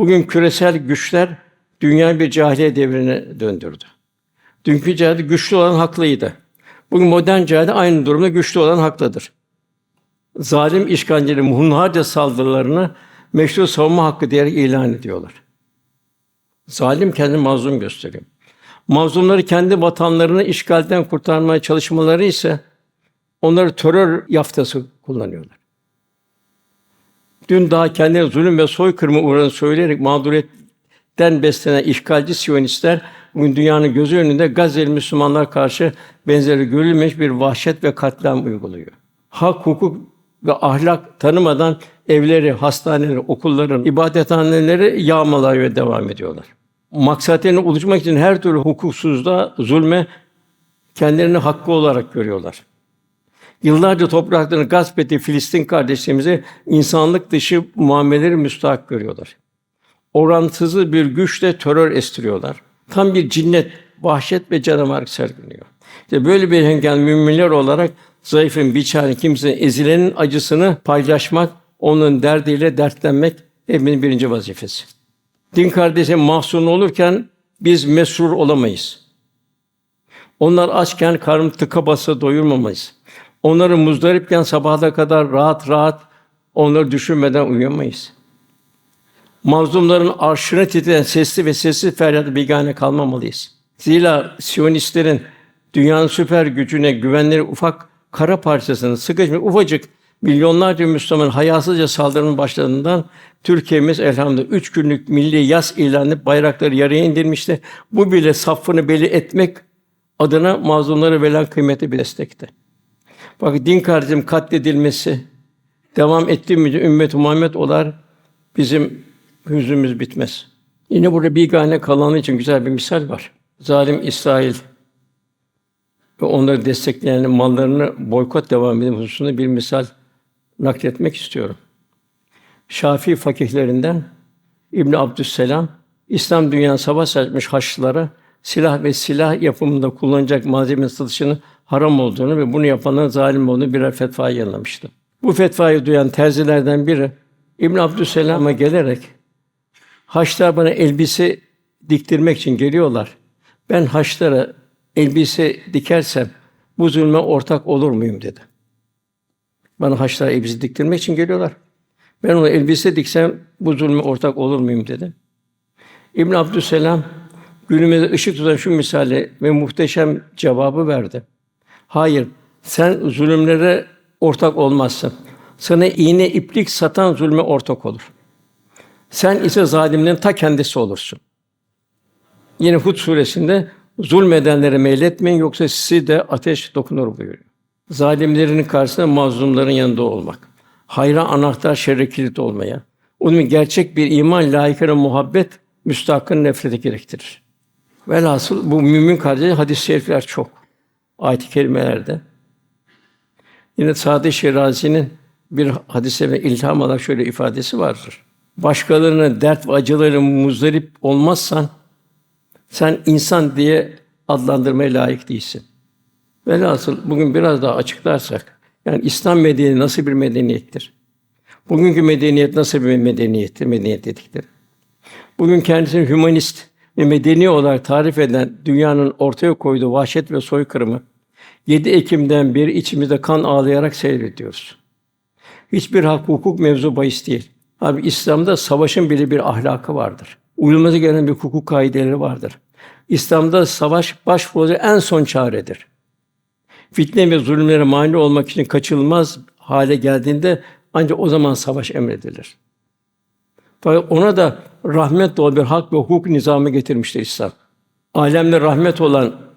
Bugün küresel güçler dünyayı bir cahiliye devrine döndürdü. Dünkü cahiliyede güçlü olan haklıydı. Bugün modern cahiliyede aynı durumda güçlü olan haklıdır. Zalim işgalcilerin hunharca saldırılarını meşru savunma hakkı diyerek ilan ediyorlar. Zalim kendini mazlum gösteriyor. Mazlumları kendi vatanlarını işgalden kurtarmaya çalışmaları ise onları terör yaftası kullanıyorlar. Dün daha kendine zulüm ve soykırıma uğradığını söyleyerek mağduriyetten beslenen işgalci Siyonistler bugün dünyanın gözü önünde Gazze'li Müslümanlar karşı benzeri görülmemiş bir vahşet ve katliam uyguluyor. Hak, hukuk ve ahlak tanımadan evleri, hastaneleri, okulların, ibadethaneleri yağmalamaya devam ediyorlar. Maksatlarına ulaşmak için her türlü hukuksuzluğa, zulme kendilerini hakkı olarak görüyorlar. Yıllarca topraklarını gasp ettiği Filistin kardeşlerimizi insanlık dışı muameleleri müstahak görüyorlar. Orantısız bir güçle terör estiriyorlar. Tam bir cinnet, vahşet ve canavar sergiliyor. İşte böyle bir hengel müminler olarak zayıfın, biçarenin, kimsenin, ezilenin acısını paylaşmak, onun derdiyle dertlenmek hepimizin birinci vazifesi. Din kardeşim mahzun olurken biz mesrur olamayız. Onlar açken karnım tıka basa doyurmamayız. Onları muzdaripken sabaha kadar rahat rahat onları düşünmeden uyuyamayız. Mazlumların arşını titreyen sesli ve sessiz feryadı bigane kalmamalıyız. Zira Siyonistlerin dünyanın süper gücüne güvenleri ufak kara parçasını sıkışmış ufacık milyonlarca Müslüman hayasızca saldırının başladığından Türkiye'miz elhamdülillah üç günlük milli yas ilan edip bayrakları yarıya indirmişti. Bu bile safını belli etmek adına mazlumlara verilen kıymetli bir destekti. Bak din kardeşim katledilmesi devam ettiği müddetçe ümmet Muhammed olar bizim hüznümüz bitmez. Yine burada bir gane kalanı için güzel bir misal var. Zalim İsrail ve onları destekleyen mallarını boykot devam eden hususunda bir misal nakletmek istiyorum. Şafii fakihlerinden İbn Abdüsselam İslam dünyasına savaş açmış Haçlılara silah ve silah yapımında kullanacak malzeme satışını haram olduğunu ve bunu yapanların zalim olduğunu birer fetva yayınlamıştı. Bu fetvayı duyan terzilerden biri İbn Abdüsselam'a gelerek Haçlar bana elbise diktirmek için geliyorlar. Ben Haçlara elbise dikersem bu zulme ortak olur muyum dedi. Bana Haçlara elbise diktirmek için geliyorlar. Ben ona elbise diksem bu zulme ortak olur muyum dedi. İbn Abdüsselam günümüzde ışık tutan şu misali ve muhteşem cevabı verdi. Hayır, sen zulümlere ortak olmazsın. Sana iğne iplik satan zulme ortak olur. Sen ise zalimlerin ta kendisi olursun. Yine Hud suresinde zulmedenlere meyletmeyin yoksa sizi de ateş dokunur buyuruyor. Zalimlerin karşısında mazlumların yanında olmak. Hayra anahtar, şerre kilit olmaya. Onun gerçek bir iman, layıkına muhabbet, müstahkın nefreti gerektirir. Velhasıl bu mümin kardeşler hadis-i şerifler çok. Ayet-i kerimelerde. Yine Sadi Şirazi'nin bir hadise ve ilham olarak şöyle ifadesi vardır. Başkalarına dert ve acıları muzdarip olmazsan sen insan diye adlandırmaya layık değilsin. Velhasıl bugün biraz daha açıklarsak, yani İslam medeniyeti nasıl bir medeniyettir? Bugünkü medeniyet nasıl bir medeniyettir, medeniyet dedikleri? Bugün kendisini hümanist ve medeni olarak tarif eden dünyanın ortaya koyduğu vahşet ve soykırımı 7 Ekim'den beri içimizde kan ağlayarak seyrediyoruz. Hiçbir hak hukuk mevzu bahis değil. Abi İslam'da savaşın bile bir ahlakı vardır. Uyulması gereken bir hukuk kaideleri vardır. İslam'da savaş başvuru en son çaredir. Fitne ve zulümlere mani olmak için kaçılmaz hale geldiğinde ancak o zaman savaş emredilir. Fakat ona da rahmet dolu bir hak ve hukuk nizamı getirmiştir İslam. Alemde rahmet olan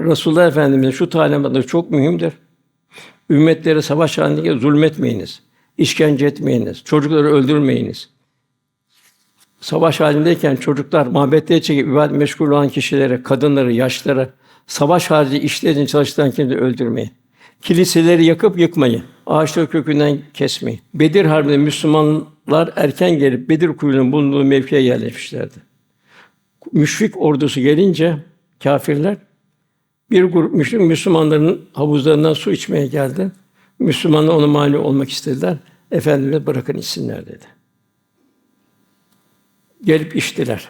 Resulullah Efendimiz'in şu talimatları çok mühimdir. Ümmetlere savaş halinde zulmetmeyiniz, işkence etmeyiniz, çocukları öldürmeyiniz. Savaş halindeyken çocuklar mabette çekip ibadet meşgul olan kişilere, kadınları, yaşlara, savaş harici işler için çalıştıran kimseleri öldürmeyin. Kiliseleri yakıp yıkmayın. Ağaçları kökünden kesmeyin. Bedir Harbi'nde Müslümanlar erken gelip Bedir kuyunun bulunduğu mevkiye yerleşmişlerdi. Müşrik ordusu gelince kâfirler bir grup Müslümanların havuzlarından su içmeye geldi. Müslümanlar ona mani olmak istediler. Efendimiz bırakın içsinler dedi. gelip içtiler.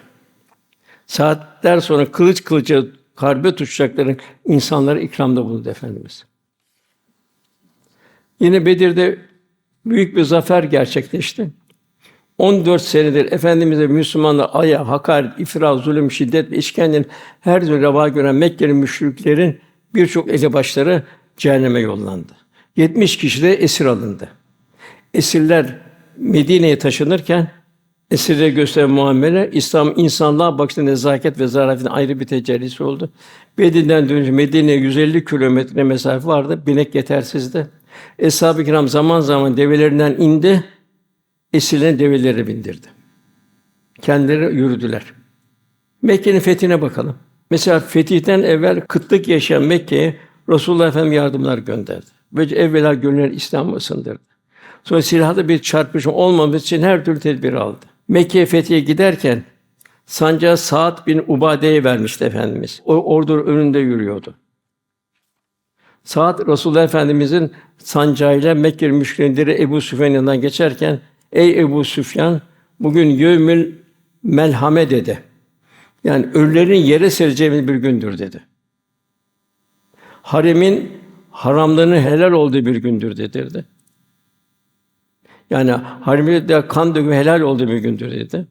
Saatler sonra kılıç kılıca harbe tutacakları insanlara ikramda bulundu Efendimiz. Yine Bedir'de büyük bir zafer gerçekleşti. 14 senedir Efendimiz'e Müslümanlar aya, hakaret, ifra, zulüm, şiddet ve işkencenin her türlü reva gören Mekkeli müşriklerin birçok elebaşları cehenneme yollandı. 70 kişi de esir alındı. Esirler Medine'ye taşınırken esirlere gösteren muamele İslam insanlığa bakışta nezaket ve zarafetin ayrı bir tecellisi oldu. Bedir'den dönünce Medine'ye 150 kilometre mesafe vardı. Binek yetersizdi. Eshab-ı kiram zaman zaman develerinden indi, esirlerin develeri bindirdi. Kendileri yürüdüler. Mekke'nin fethine bakalım. Mesela fetihten evvel kıtlık yaşayan Mekke'ye Resulullah Efendimiz yardımlar gönderdi. Böylece evvela gönüller İslam'ı ısındırdı. Sonra silahlı bir çarpışma olmaması için her türlü tedbir aldı. Mekke'ye fethiye giderken sancağı Sa'd bin Ubade'ye vermişti Efendimiz. O ordu önünde yürüyordu. Sa'd Resulullah Efendimizin sancağıyla Mekkeli müşrikleri Ebu Süfyan yanından geçerken ey Ebu Süfyan bugün yevmül melhame dedi. Yani ölülerin yere sereceğimiz bir gündür dedi. Haremin haramlarının helal olduğu bir gündür dedirdi. Yani harimde kan dökümü helal olduğu bir gündür dedi.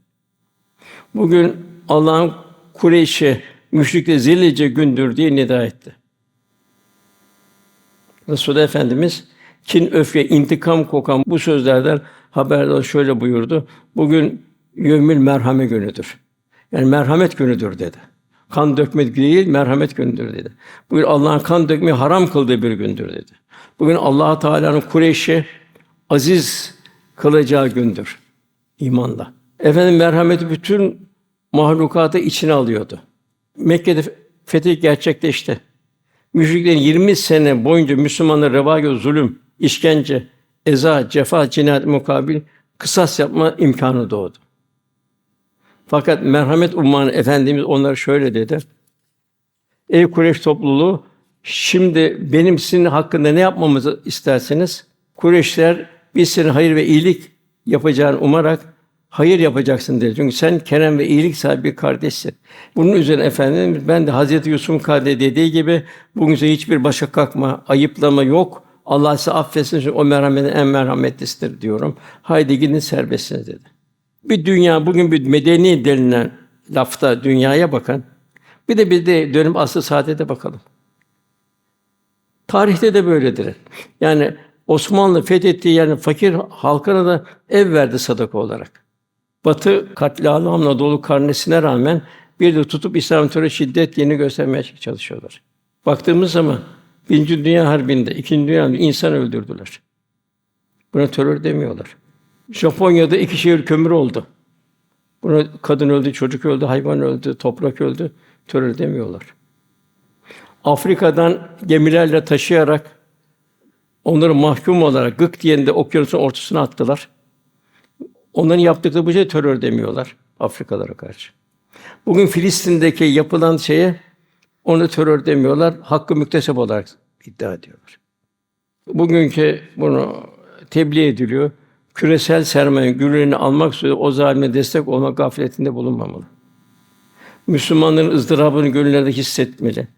Bugün Allah'ın Kureyş'i müşrikle zillice gündür diye nida etti. Resulullah Efendimiz kin, öfke, intikam kokan bu sözlerden haberdar şöyle buyurdu. Bugün yevmül merhame günüdür. Yani merhamet günüdür dedi. Kan dökmek değil, merhamet günüdür dedi. Bugün Allah'ın kan dökmeyi haram kıldığı bir gündür dedi. Bugün Allah Teala'nın Kureyş'i aziz kılacağı gündür imanla. Efendim merhameti bütün mahlukatı içine alıyordu. Mekke'de fetih gerçekleşti. Müşriklerin 20 sene boyunca Müslümanlara reva zulüm, işkence, eza, cefa, cinayet mukabil kısas yapma imkanı doğdu. Fakat merhamet ummanı Efendimiz onlara şöyle dedi. Ey Kureyş topluluğu, şimdi benim sizin hakkında ne yapmamızı isterseniz, Kureyşler biz senin hayır ve iyilik yapacağını umarak hayır yapacaksın dedi. Çünkü sen kerem ve iyilik sahibi bir kardeşsin. Bunun üzerine Efendimiz ben de Hazreti Yusuf'un kardeşi dediği gibi bugün hiçbir başa kalkma, ayıplama yok. Allah size affetsin çünkü o merhametin en merhametlisidir diyorum. Haydi gidin serbestsiniz dedi. Bir dünya bugün bir medeni denilen lafta dünyaya bakın. Bir de bir de dönüp aslı saadete bakalım. Tarihte de böyledir. Yani Osmanlı fethettiği yani fakir halkına da ev verdi sadaka olarak. Batı katliamla dolu karnesine rağmen bir de tutup İslam terörü şiddet yeni göstermeye çalışıyorlar. Baktığımız zaman Birinci Dünya Harbi'nde, İkinci Dünya Harbi'nde insan öldürdüler. Buna terör demiyorlar. Japonya'da iki şehir kömür oldu. Buna kadın öldü, çocuk öldü, hayvan öldü, toprak öldü. Terör demiyorlar. Afrika'dan gemilerle taşıyarak onları mahkum olarak Gık diyende okyanusun ortasına attılar. Onların yaptıkları bu şey terör demiyorlar Afrikalara karşı. Bugün Filistin'deki yapılan şeye onu terör demiyorlar, hakkı müktesep olarak iddia ediyorlar. Bugünkü bunu tebliğ ediliyor. Küresel sermayenin gürlerini almak üzere o zalime destek olmak gafletinde bulunmamalı. Müslümanların ızdırabını gönüllerde hissetmeli.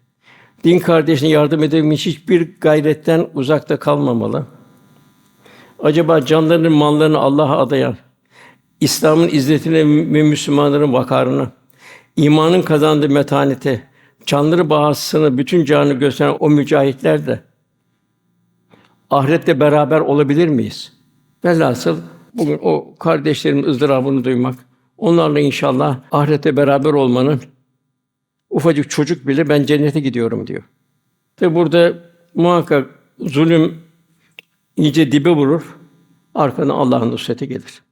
Din kardeşine yardım edebilmek için hiçbir gayretten uzakta kalmamalı. Acaba canlarının, mallarını Allah'a adayan, İslam'ın izzetine ve Müslümanların vakarını, imanın kazandığı metanete, canları bağışısını, bütün canını gösteren o mücahitler de ahirette beraber olabilir miyiz? Velhasıl bugün o kardeşlerimin ızdırabını duymak, onlarla inşallah ahirette beraber olmanın ufacık çocuk bile ben cennete gidiyorum diyor. Tabi burada muhakkak zulüm iyice dibe vurur, arkadan Allah'ın nusreti gelir.